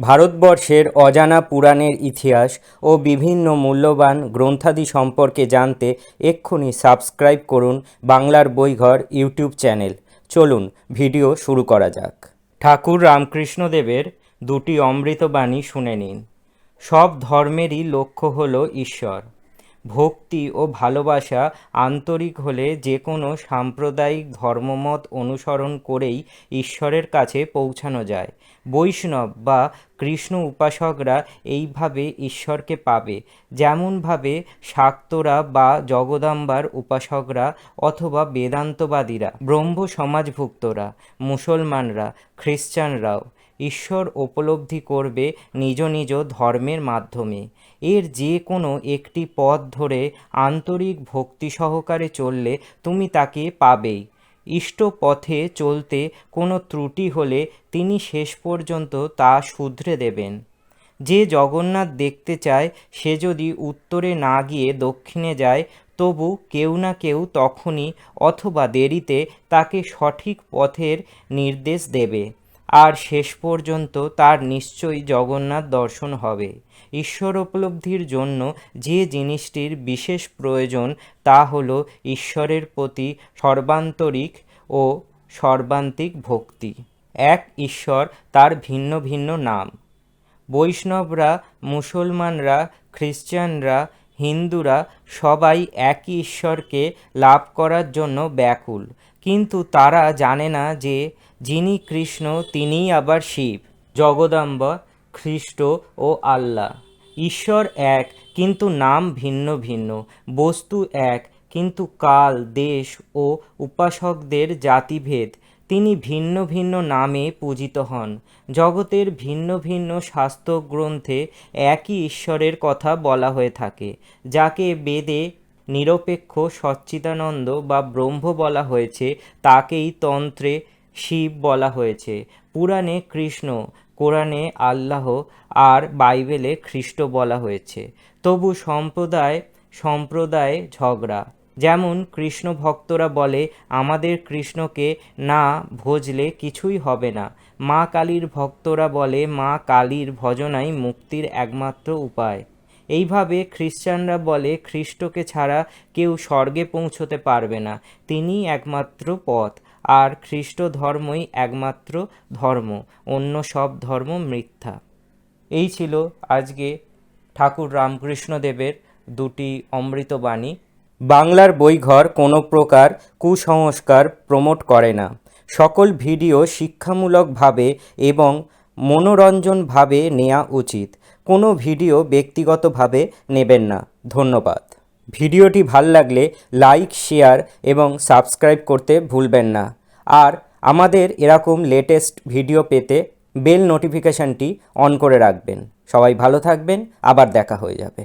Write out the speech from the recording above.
ভারতবর্ষের অজানা পুরাণের ইতিহাস ও বিভিন্ন মূল্যবান গ্রন্থাদি সম্পর্কে জানতে এক্ষুনি সাবস্ক্রাইব করুন বাংলার বইঘর ইউটিউব চ্যানেল। চলুন, ভিডিও শুরু করা যাক। ঠাকুর রামকৃষ্ণদেবের দুটি অমৃতবাণী শুনে নিন। সব ধর্মেরই লক্ষ্য হল ঈশ্বর। ভক্তি ও ভালোবাসা আন্তরিক হলে যে কোনো সাম্প্রদায়িক ধর্মমত অনুসরণ করেই ঈশ্বরের কাছে পৌঁছানো যায়। বৈষ্ণব বা কৃষ্ণ উপাসকরা এইভাবে ঈশ্বরকে পাবে। যেমনভাবে শাক্তরা বা জগদাম্বার উপাসকরা অথবা বেদান্তবাদীরা ব্রহ্ম সমাজভুক্তরা মুসলমানরা, খ্রিস্টানরাও ঈশ্বর উপলব্ধি করবে নিজ নিজ ধর্মের মাধ্যমে। এর যে কোনো একটি পথ ধরে আন্তরিক ভক্তি সহকারে চললে তুমি তাকে পাবেই। ইষ্ট পথে চলতে কোনো ত্রুটি হলে তিনি শেষ পর্যন্ত তা শুধরে দেবেন। যে জগন্নাথ দেখতে চায়, সে যদি উত্তরে না গিয়ে দক্ষিণে যায়, তবু কেউ না কেউ তখনই অথবা দেরিতে তাকে সঠিক পথের নির্দেশ দেবে। আর শেষ পর্যন্ত তার নিশ্চয়ই জগন্নাথ দর্শন হবে। ঈশ্বর উপলব্ধির জন্য যে জিনিসটির বিশেষ প্রয়োজন তা হল ঈশ্বরের প্রতি সর্বান্তরিক ও সর্বান্তিক ভক্তি। এক, ঈশ্বর তার ভিন্ন ভিন্ন নাম। বৈষ্ণবরা, মুসলমানরা, খ্রিস্টানরা, হিন্দুরা সবাই একই ঈশ্বরকে লাভ করার জন্য ব্যাকুল। কিন্তু তারা জানে না যে যিনি কৃষ্ণ, তিনিই আবার শিব। জগদম্বা খ্রিস্ট ও আল্লাহ ঈশ্বর এক, কিন্তু নাম ভিন্ন ভিন্ন। বস্তু এক, কিন্তু কাল, দেশ ও উপাসকদের জাতিভেদ। তিনি ভিন্ন ভিন্ন নামে পূজিত হন। জগতের ভিন্ন ভিন্ন শাস্ত্র গ্রন্থে একই ঈশ্বরের কথা বলা হয়ে থাকে, যাকে বেদে নিরপেক্ষ সচ্চিদানন্দ বা ব্রহ্ম বলা হয়েছে। তাকেই তন্ত্রে শিব বলা হয়েছে। পুরাণে কৃষ্ণ, কোরআনে আল্লাহ আর বাইবেলে খ্রিস্ট বলা হয়েছে। তবু সম্প্রদায় সম্প্রদায় ঝগড়া। যেমন কৃষ্ণ ভক্তরা বলে, আমাদের কৃষ্ণকে না ভজলে কিছুই হবে না। মা কালীর ভক্তরা বলে, মা কালীর ভজনাই মুক্তির একমাত্র উপায়। এইভাবে খ্রিস্টানরা বলে, খ্রিস্টকে ছাড়া কেউ স্বর্গে পৌঁছতে পারবে না। তিনিই একমাত্র পথ। আর খ্রিস্ট ধর্মই একমাত্র ধর্ম, অন্য সব ধর্ম মিথ্যা। এই ছিল আজকে ঠাকুর রামকৃষ্ণদেবের দুটি অমৃতবাণী। বাংলার বইঘর কোনো প্রকার কুসংস্কার প্রমোট করে না। সকল ভিডিও শিক্ষামূলকভাবে এবং মনোরঞ্জনভাবে নেওয়া উচিত। কোনো ভিডিও ব্যক্তিগতভাবে নেবেন না। ধন্যবাদ। ভিডিওটি ভালো লাগলে লাইক, শেয়ার এবং সাবস্ক্রাইব করতে ভুলবেন না। আর আমাদের এরকম লেটেস্ট ভিডিও পেতে বেল নোটিফিকেশানটি অন করে রাখবেন। সবাই ভালো থাকবেন, আবার দেখা হয়ে যাবে।